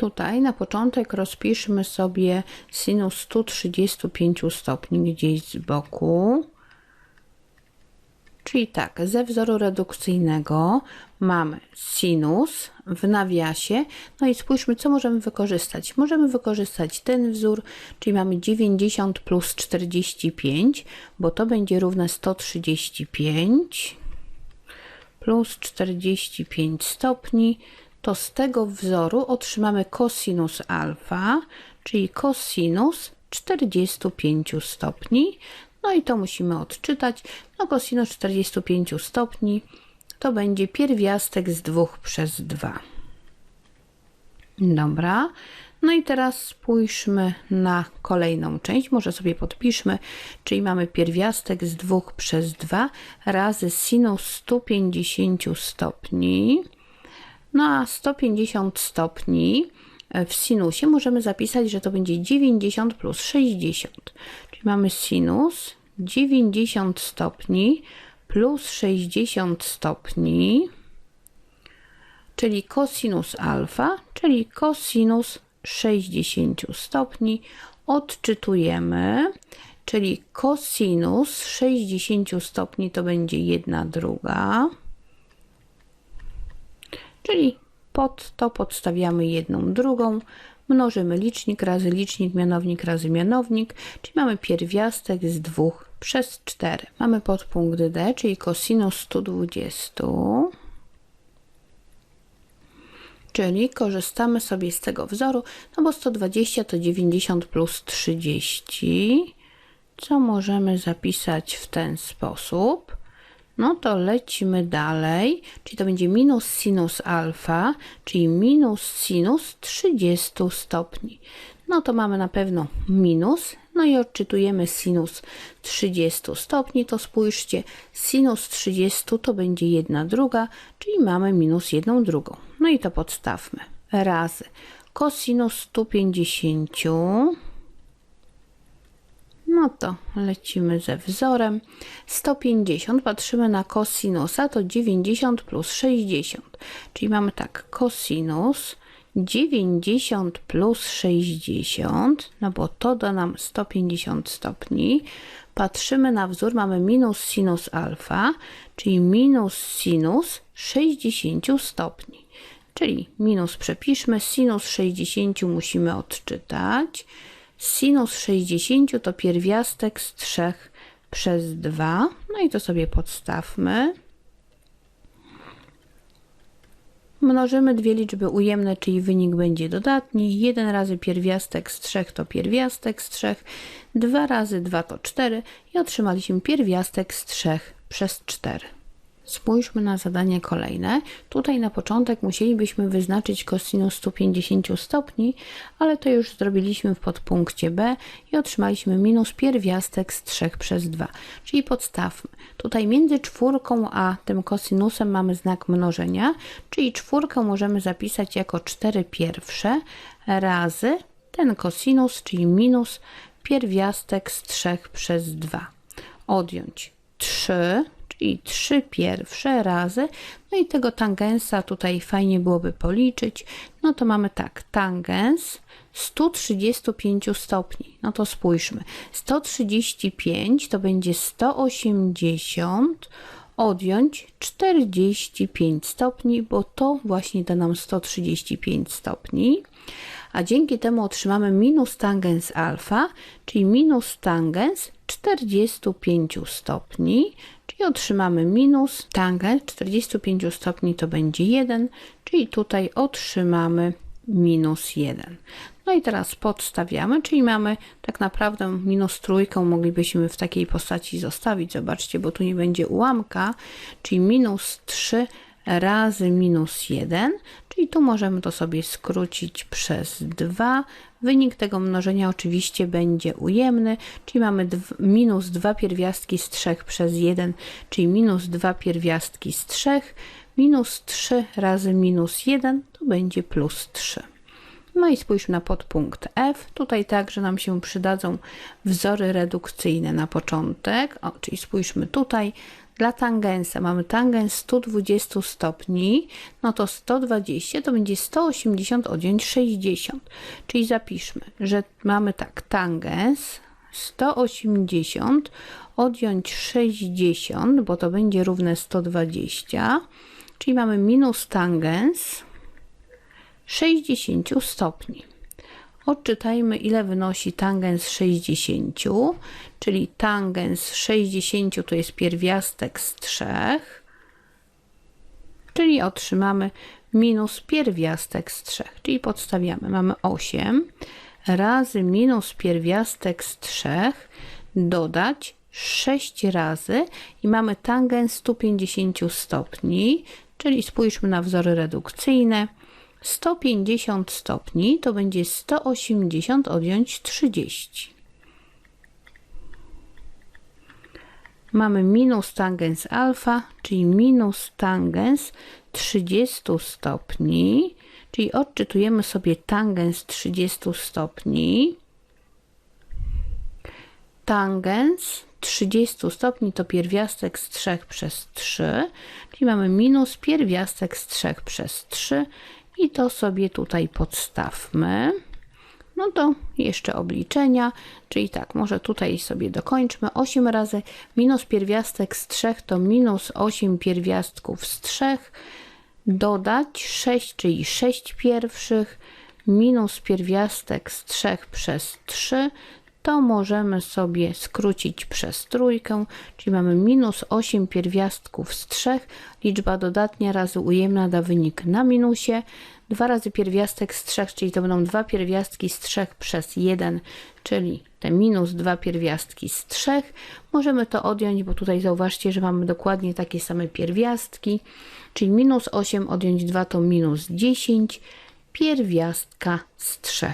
Tutaj na początek rozpiszmy sobie sinus 135 stopni gdzieś z boku. Czyli tak, ze wzoru redukcyjnego mamy sinus w nawiasie. No i spójrzmy, co możemy wykorzystać. Możemy wykorzystać ten wzór, czyli mamy 90 plus 45, bo to będzie równe 135 plus 45 stopni. To z tego wzoru otrzymamy cosinus alfa, czyli cosinus 45 stopni. No i to musimy odczytać. No cosinus 45 stopni to będzie pierwiastek z 2 przez 2. Dobra. No i teraz spójrzmy na kolejną część. Może sobie podpiszmy, czyli mamy pierwiastek z 2 przez 2 razy sinus 150 stopni. No a 150 stopni w sinusie możemy zapisać, że to będzie 90 plus 60. Czyli mamy sinus 90 stopni plus 60 stopni, czyli cosinus alfa, czyli cosinus 60 stopni. Odczytujemy, czyli cosinus 60 stopni to będzie 1 druga, czyli pod to podstawiamy jedną drugą, mnożymy licznik razy licznik, mianownik razy mianownik, czyli mamy pierwiastek z 2 przez 4. Mamy podpunkt D, czyli cosinus 120. Czyli korzystamy sobie z tego wzoru, no bo 120 to 90 plus 30, co możemy zapisać w ten sposób. No to lecimy dalej, czyli to będzie minus sinus alfa, czyli minus sinus 30 stopni. No to mamy na pewno minus, no i odczytujemy sinus 30 stopni, to spójrzcie, sinus 30 to będzie 1 druga, czyli mamy minus 1 drugą. No i to podstawmy. Razy cosinus 150 no to lecimy ze wzorem. 150, patrzymy na kosinusa, to 90 plus 60. Czyli mamy tak, kosinus 90 plus 60, no bo to da nam 150 stopni. Patrzymy na wzór, mamy minus sinus alfa, czyli minus sinus 60 stopni. Czyli minus przepiszmy, sinus 60 musimy odczytać. Sinus 60 to pierwiastek z 3 przez 2. No i to sobie podstawmy. Mnożymy dwie liczby ujemne, czyli wynik będzie dodatni. 1 razy pierwiastek z 3 to pierwiastek z 3. 2 razy 2 to 4 i otrzymaliśmy pierwiastek z 3 przez 4. Spójrzmy na zadanie kolejne. Tutaj na początek musielibyśmy wyznaczyć kosinus 150 stopni, ale to już zrobiliśmy w podpunkcie B i otrzymaliśmy minus pierwiastek z 3 przez 2. Czyli podstawmy. Tutaj między czwórką a tym kosinusem mamy znak mnożenia, czyli czwórkę możemy zapisać jako 4 pierwsze razy ten kosinus, czyli minus pierwiastek z 3 przez 2. Odjąć 3 czyli trzy pierwsze razy. No i tego tangensa tutaj fajnie byłoby policzyć. No to mamy tak, tangens 135 stopni. No to spójrzmy. 135 to będzie 180 odjąć 45 stopni, bo to właśnie da nam 135 stopni. A dzięki temu otrzymamy minus tangens alfa, czyli minus tangens 45 stopni, i otrzymamy minus tangent 45 stopni to będzie 1, czyli tutaj otrzymamy minus 1. No i teraz podstawiamy, czyli mamy tak naprawdę minus trójką moglibyśmy w takiej postaci zostawić. Zobaczcie, bo tu nie będzie ułamka, czyli minus 3 razy minus 1, czyli tu możemy to sobie skrócić przez 2. Wynik tego mnożenia oczywiście będzie ujemny, czyli mamy minus 2 pierwiastki z 3 przez 1, czyli minus 2 pierwiastki z 3, minus 3 razy minus 1 to będzie plus 3. No i spójrzmy na podpunkt F. Tutaj także nam się przydadzą wzory redukcyjne na początek, o, czyli spójrzmy tutaj Dla tangensa mamy tangens 120 stopni, no to 120 to będzie 180 odjąć 60. Czyli zapiszmy, że mamy tak, tangens 180 odjąć 60, bo to będzie równe 120, czyli mamy minus tangens 60 stopni. Odczytajmy, ile wynosi tangens 60, czyli tangens 60 to jest pierwiastek z 3, czyli otrzymamy minus pierwiastek z 3, czyli podstawiamy. Mamy 8 razy minus pierwiastek z 3 dodać 6 razy i mamy tangens 150 stopni, czyli spójrzmy na wzory redukcyjne. 150 stopni to będzie 180 odjąć 30. Mamy minus tangens alfa, czyli minus tangens 30 stopni, czyli odczytujemy sobie tangens 30 stopni. Tangens 30 stopni to pierwiastek z 3 przez 3, czyli mamy minus pierwiastek z 3 przez 3 i to sobie tutaj podstawmy. No to jeszcze obliczenia, czyli tak, może tutaj sobie dokończmy. 8 razy minus pierwiastek z 3 to minus 8 pierwiastków z 3, dodać 6, czyli 6 pierwszych, minus pierwiastek z 3 przez 3, to możemy sobie skrócić przez trójkę, czyli mamy minus 8 pierwiastków z 3, liczba dodatnia razy ujemna da wynik na minusie, 2 razy pierwiastek z 3, czyli to będą dwa pierwiastki z 3 przez 1, czyli te minus 2 pierwiastki z 3. Możemy to odjąć, bo tutaj zauważcie, że mamy dokładnie takie same pierwiastki, czyli minus 8 odjąć 2 to minus 10, pierwiastka z 3.